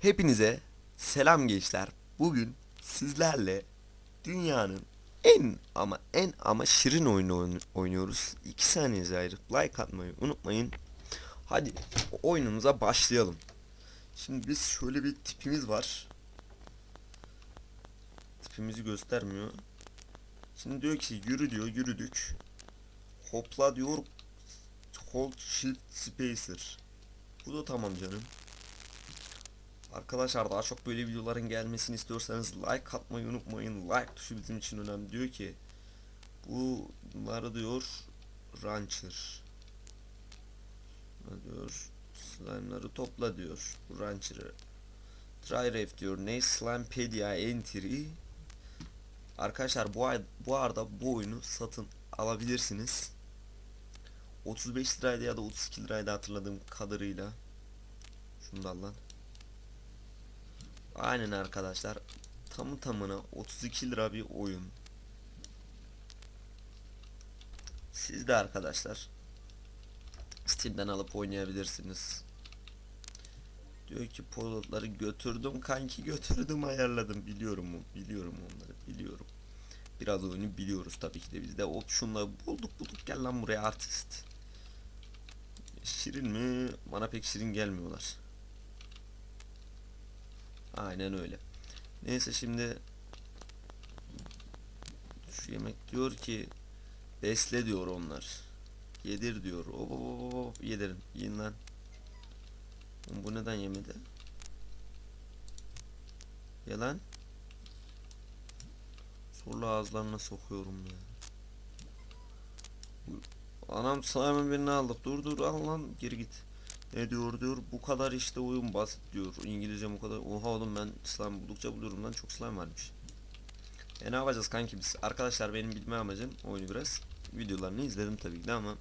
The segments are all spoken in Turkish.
Hepinize selam gençler. Bugün sizlerle dünyanın en ama en ama şirin oyunu oyn- oynuyoruz. 2 saniyenizi ayırıp like atmayı unutmayın. Hadi oyunumuza başlayalım. Şimdi biz şöyle bir tipimiz var. Tipimizi göstermiyor. Şimdi diyor ki yürü diyor yürüdük. Hopla diyor. Hold shift spacer. Bu da tamam canım. Arkadaşlar daha çok böyle videoların gelmesini istiyorsanız like atmayı unutmayın. Like tuşu bizim için önemli. Diyor ki bunları diyor Rancher. Diyor? Slime'ları topla diyor. Rancher'ı. Try ref diyor. Ne Slimepedia entry. Arkadaşlar bu ay bu arada bu oyunu satın alabilirsiniz. 35 liraydı ya da 32 liraydı hatırladığım kadarıyla. Şundan lan. Aynen arkadaşlar. Tamı tamına 32 lira bir oyun. Siz de arkadaşlar Steam'den alıp oynayabilirsiniz. Diyor ki polotları götürdüm kanki götürdüm ayarladım biliyorum mu biliyorum onları biliyorum. Biraz oyunu biliyoruz tabii ki de biz de şunları bulduk bulduk gel lan buraya artist. Şirin mi? Bana pek şirin gelmiyorlar. Aynen öyle. Neyse şimdi şu yemek diyor ki besle diyor onlar. Yedir diyor. Hop hop hop hop yedirin. Yiyin lan. Bu neden yemedi? Ye lan. Zorla ağızlarına sokuyorum ya. Anam slime'ın birini aldık. Dur dur al lan geri git. Ne diyor diyor bu kadar işte oyun basit diyor. İngilizce bu kadar. Oha oğlum ben slime buldukça buluyorum lan çok slime varmış. E ne yapacağız kanki biz? Arkadaşlar benim bilme amacım oyunu biraz. Videolarını izledim tabii ki de ama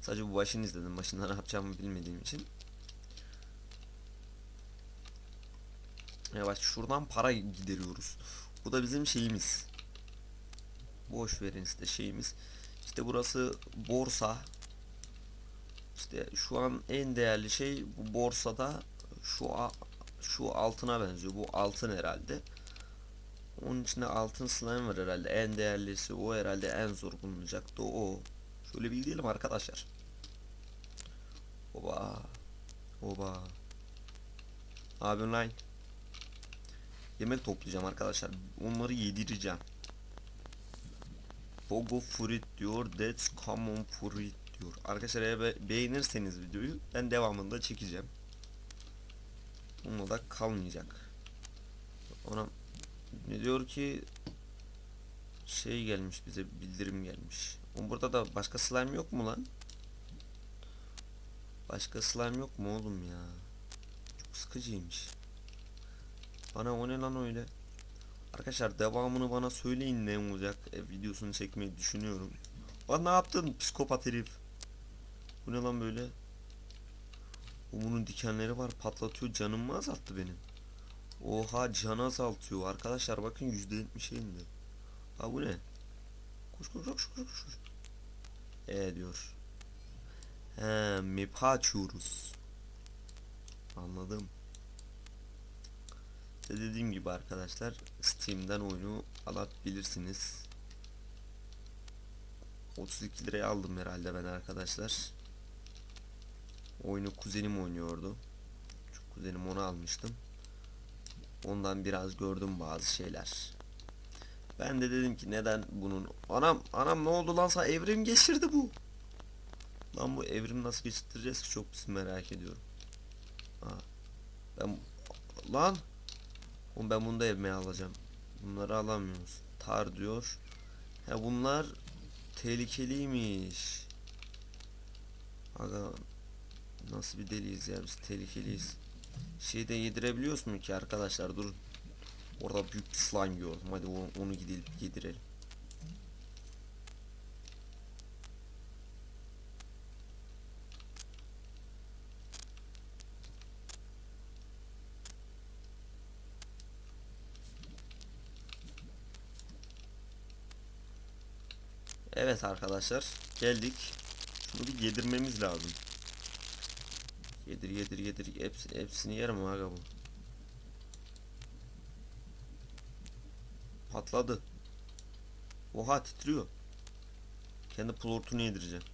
sadece bu başını izledim. Başında ne yapacağımı bilmediğim için. Yavaş şuradan para gideriyoruz. Bu da bizim şeyimiz. Boş verin işte şeyimiz. İşte burası borsa. İşte şu an en değerli şey bu borsada şu şu altına benziyor. Bu altın herhalde. Onun içinde altın slime var herhalde. En değerlisi o herhalde en zor bulunacak da o. Şöyle bir gidelim arkadaşlar. Oba. Oba. Abi online. Yemek toplayacağım arkadaşlar. Onları yedireceğim. Pogo fruit diyor. That's common fruit diyor. Arkadaşlar eğer be- beğenirseniz videoyu ben devamında çekeceğim. Onunla da kalmayacak. Ona ne diyor ki şey gelmiş bize bildirim gelmiş. Burada da başka slime yok mu lan? Başka slime yok mu oğlum ya? Çok sıkıcıymış. Ana o ne lan öyle? Arkadaşlar devamını bana söyleyin ne olacak. E, videosunu çekmeyi düşünüyorum. Lan ne yaptın psikopat herif? Bu ne lan böyle? O bunun dikenleri var patlatıyor canımı azalttı benim. Oha can azaltıyor arkadaşlar bakın %70'e indi. Ha bu ne? Koş koş koş koş koş. E diyor. He map açıyoruz. Anladım. İşte dediğim gibi arkadaşlar Steam'den oyunu alabilirsiniz. 32 liraya aldım herhalde ben arkadaşlar. Oyunu kuzenim oynuyordu. Şu kuzenim onu almıştım. Ondan biraz gördüm bazı şeyler. Ben de dedim ki neden bunun anam anam ne oldu lan sana evrim geçirdi bu. Lan bu evrim nasıl geçireceğiz ki çok pis merak ediyorum. Ha. Ben lan Oğlum ben bunu da evime alacağım. Bunları alamıyoruz. Tar diyor. He bunlar tehlikeliymiş. Aga nasıl bir deliyiz ya biz tehlikeliyiz. Şeyde yedirebiliyoruz mu ki arkadaşlar durun. Orada büyük bir slime gördüm. Hadi onu, onu gidelim yedirelim. Evet arkadaşlar geldik. Şunu bir yedirmemiz lazım. Yedir yedir yedir. Hepsi, hepsini yerim aga bu. Patladı. Oha titriyor. Kendi plortunu yedireceğim.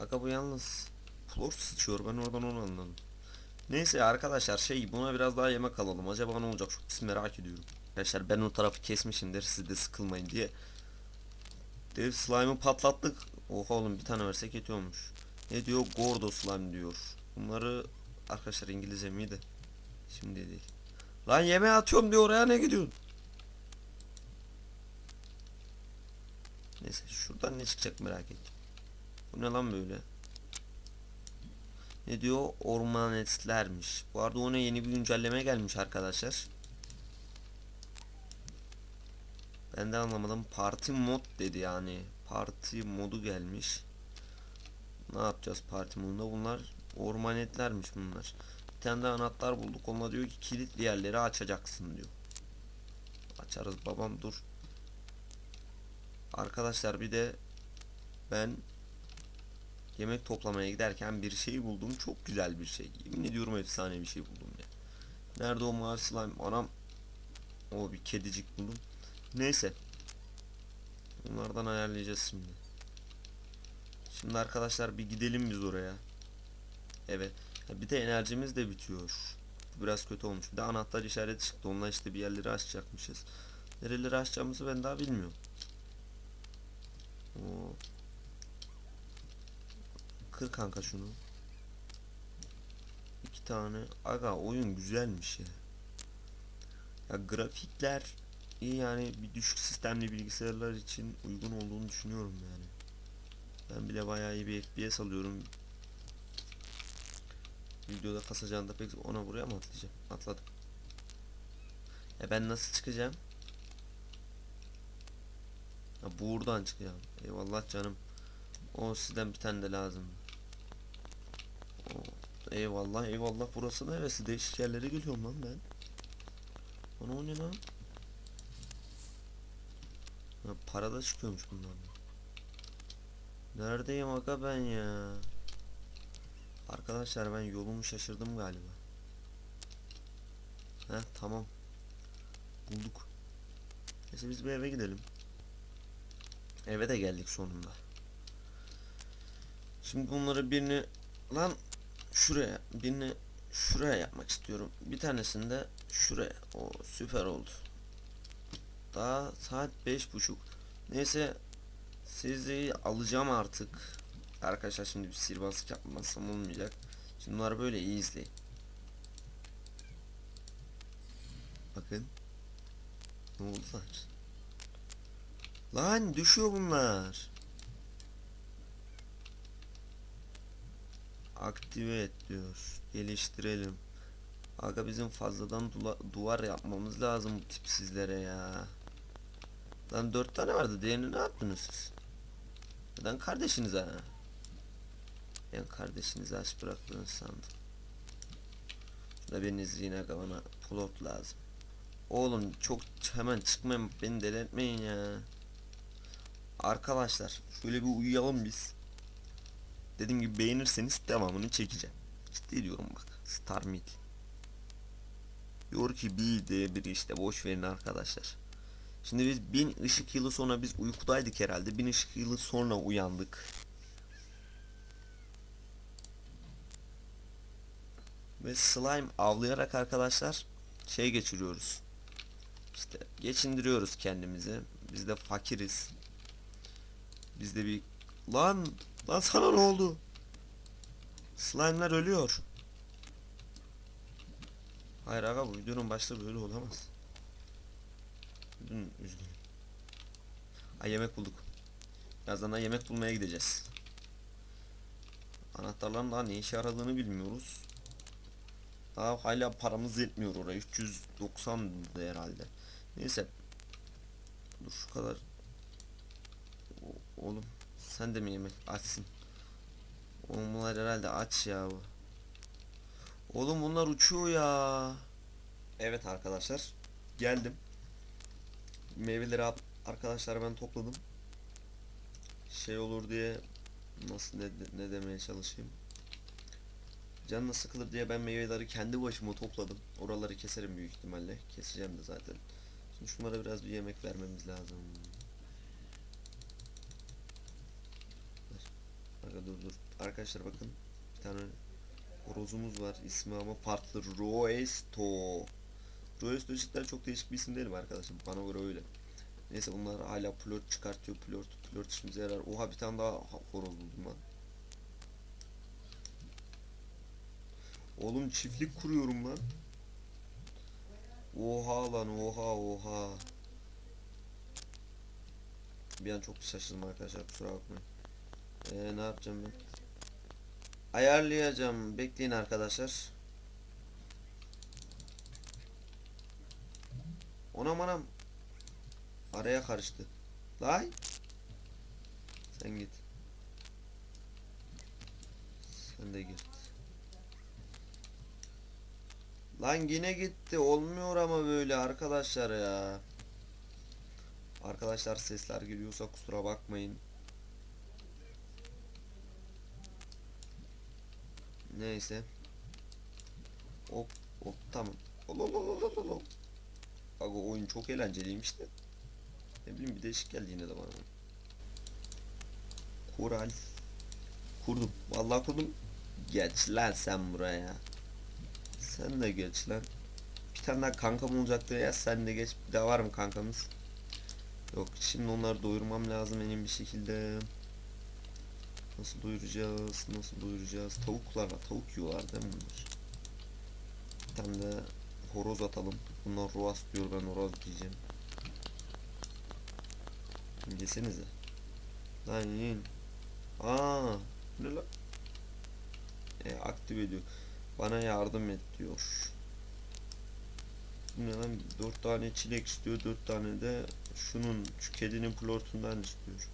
Aga bu yalnız plort sıçıyor. Ben oradan onu anladım. Neyse arkadaşlar şey buna biraz daha yemek alalım. Acaba ne olacak? Çok pis merak ediyorum. Arkadaşlar ben o tarafı kesmişimdir. Siz de sıkılmayın diye. Dev slime'ı patlattık. Oha oğlum bir tane versek yetiyormuş. Ne diyor? Gordo slime diyor. Bunları arkadaşlar İngilizce miydi? Şimdi değil. Lan yemeğe atıyorum diyor oraya ne gidiyorsun? Neyse şuradan ne çıkacak merak ettim. Bu ne lan böyle? Ne diyor? Ormanetlermiş. Bu arada ona yeni bir güncelleme gelmiş arkadaşlar. Ben de anlamadım. Parti mod dedi yani. Parti modu gelmiş. Ne yapacağız parti modunda? Bunlar ormanetlermiş bunlar. Bir tane de anahtar bulduk. Ona diyor ki kilitli yerleri açacaksın diyor. Açarız babam dur. Arkadaşlar bir de ben yemek toplamaya giderken bir şey buldum. Çok güzel bir şey. Yemin ediyorum efsane bir şey buldum ya. Nerede o mavi slime? Anam. O bir kedicik buldum. Neyse. Bunlardan ayarlayacağız şimdi. Şimdi arkadaşlar bir gidelim biz oraya. Evet. Bir de enerjimiz de bitiyor. Biraz kötü olmuş. Bir de anahtar işareti çıktı. Onunla işte bir yerleri açacakmışız. Nereleri açacağımızı ben daha bilmiyorum. Oo. Kır kanka şunu. İki tane. Aga oyun güzelmiş ya. Ya grafikler iyi yani bir düşük sistemli bilgisayarlar için uygun olduğunu düşünüyorum yani. Ben bile bayağı iyi bir FPS alıyorum. Videoda kasacağını pek ona buraya mı atlayacağım? Atladım. Ya ben nasıl çıkacağım? Ya buradan çıkacağım. Eyvallah canım. O sizden bir tane de lazım. Eyvallah eyvallah burası neresi? Değişik yerlere geliyorum lan ben. Ana o ne lan? Ha, para da çıkıyormuş bundan. Neredeyim aga ben ya? Arkadaşlar ben yolumu şaşırdım galiba. Heh tamam. Bulduk. Neyse biz bir eve gidelim. Eve de geldik sonunda. Şimdi bunları birini lan şuraya birini şuraya yapmak istiyorum. Bir tanesini de şuraya. O süper oldu. Daha saat beş buçuk. Neyse sizi alacağım artık. Arkadaşlar şimdi bir sihirbazlık yapmasam olmayacak. Şimdi böyle iyi izleyin. Bakın. Ne oldular? Lan düşüyor bunlar. Aktive et diyor. Geliştirelim. Aga bizim fazladan duvar yapmamız lazım bu tipsizlere ya. Lan dört tane vardı. Diğerini ne yaptınız siz? Neden kardeşinize ha? Ben kardeşinizi aç bıraktığını sandım. Şurada biriniz yine bana plot lazım. Oğlum çok hemen çıkmayın beni delirtmeyin ya. Arkadaşlar şöyle bir uyuyalım biz. Dediğim gibi beğenirseniz devamını çekeceğim. Ciddi diyorum bak. Star Mid. Diyor ki bir diye biri işte boş verin arkadaşlar. Şimdi biz bin ışık yılı sonra biz uykudaydık herhalde. Bin ışık yılı sonra uyandık. Ve slime avlayarak arkadaşlar şey geçiriyoruz. İşte geçindiriyoruz kendimizi. Biz de fakiriz. Biz de bir lan lan sana ne oldu? Slime'lar ölüyor. Hayır aga bu videonun başta böyle olamaz. Üzgünüm. Ay yemek bulduk. Birazdan da yemek bulmaya gideceğiz. Anahtarların daha ne işe yaradığını bilmiyoruz. Daha hala paramız yetmiyor oraya. 390 herhalde. Neyse. Dur şu kadar. O- oğlum sen de mi yemek açsın? Oğlum bunlar herhalde aç ya. bu. Oğlum bunlar uçuyor ya. Evet arkadaşlar. Geldim. Meyveleri arkadaşlar ben topladım. Şey olur diye nasıl ne, ne demeye çalışayım. Canına sıkılır diye ben meyveleri kendi başıma topladım. Oraları keserim büyük ihtimalle. Keseceğim de zaten. Şimdi şunlara biraz bir yemek vermemiz lazım. Aga dur dur. Arkadaşlar bakın. Bir tane horozumuz var. İsmi ama farklı. Roesto. Roesto cidden çok değişik bir isim değil mi arkadaşım? Bana göre öyle. Neyse bunlar hala plört çıkartıyor. Plört, plört işimize yarar. Oha bir tane daha horoz buldum lan. Oğlum çiftlik kuruyorum lan. Oha lan oha oha. Bir an çok şaşırdım arkadaşlar kusura bakmayın. Ee, ne yapacağım ben? Ayarlayacağım. Bekleyin arkadaşlar. Onam anam. Araya karıştı. Lay. Sen git. Sen de git. Lan yine gitti. Olmuyor ama böyle arkadaşlar ya. Arkadaşlar sesler geliyorsa kusura bakmayın. Neyse. Hop hop tamam. Ol ol ol ol ol. Bak oyun çok eğlenceliymiş de. Ne bileyim bir değişik geldi yine de bana. Kural. Kurdum. Vallahi kurdum. Geç lan sen buraya. Sen de geç lan. Bir tane daha kankam olacaktı ya sen de geç. Bir daha var mı kankamız? Yok şimdi onları doyurmam lazım benim bir şekilde. Nasıl doyuracağız? Nasıl doyuracağız? Tavuklarla tavuk yiyorlar değil mi bunlar? Bir tane de horoz atalım. Bunlar roas diyor ben horoz diyeceğim. Yesenize. Lan yiyin. Aa, ne lan? E, aktif ediyor. Bana yardım et diyor. Ne lan? 4 tane çilek istiyor, 4 tane de şunun, şu kedinin plortundan istiyor.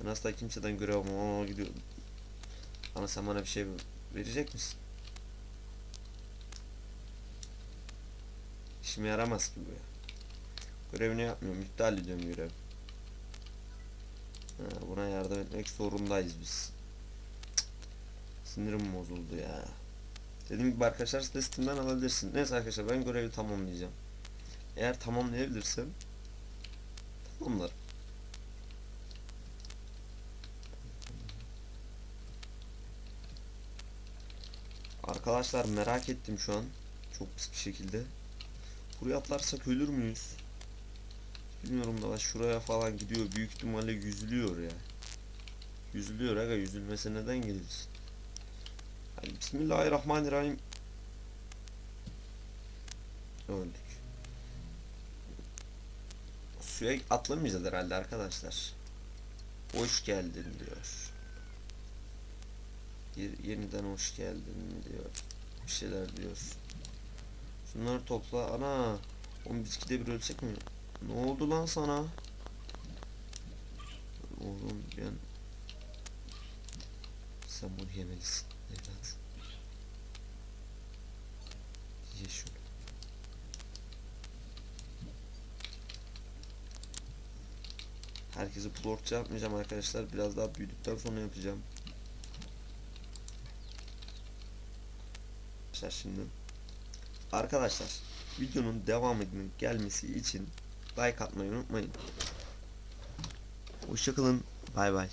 Ben asla kimseden görev ama gidiyorum. Ana sen bana bir şey verecek misin? İşime yaramaz ki bu ya. Görevini yapmıyorum, iptal ediyorum görev. Ha, buna yardım etmek zorundayız biz. Cık. Sinirim bozuldu ya. Dediğim gibi arkadaşlar siz de Steam'den. Neyse arkadaşlar ben görevi tamamlayacağım. Eğer tamamlayabilirsem tamamlarım. Arkadaşlar merak ettim şu an. Çok pis bir şekilde. Buraya atlarsak ölür müyüz? Bilmiyorum da şuraya falan gidiyor. Büyük ihtimalle yüzülüyor ya. Yüzülüyor aga yüzülmese neden gelir? Hadi Bismillahirrahmanirrahim. Öldük. Suya atlamayacağız herhalde arkadaşlar. Hoş geldin diyor. Ye- yeniden hoş geldin diyor. Bir şeyler diyor. Şunları topla. Ana. Oğlum biz ikide bir ölsek mi? Ne oldu lan sana? Oğlum ben... Sen bunu yemelisin evlat. Ye şunu. Herkesi plortça yapmayacağım arkadaşlar. Biraz daha büyüdükten sonra yapacağım. Arkadaşlar şimdi. Arkadaşlar videonun devamının gelmesi için like atmayı unutmayın. Hoşçakalın. Bay bay.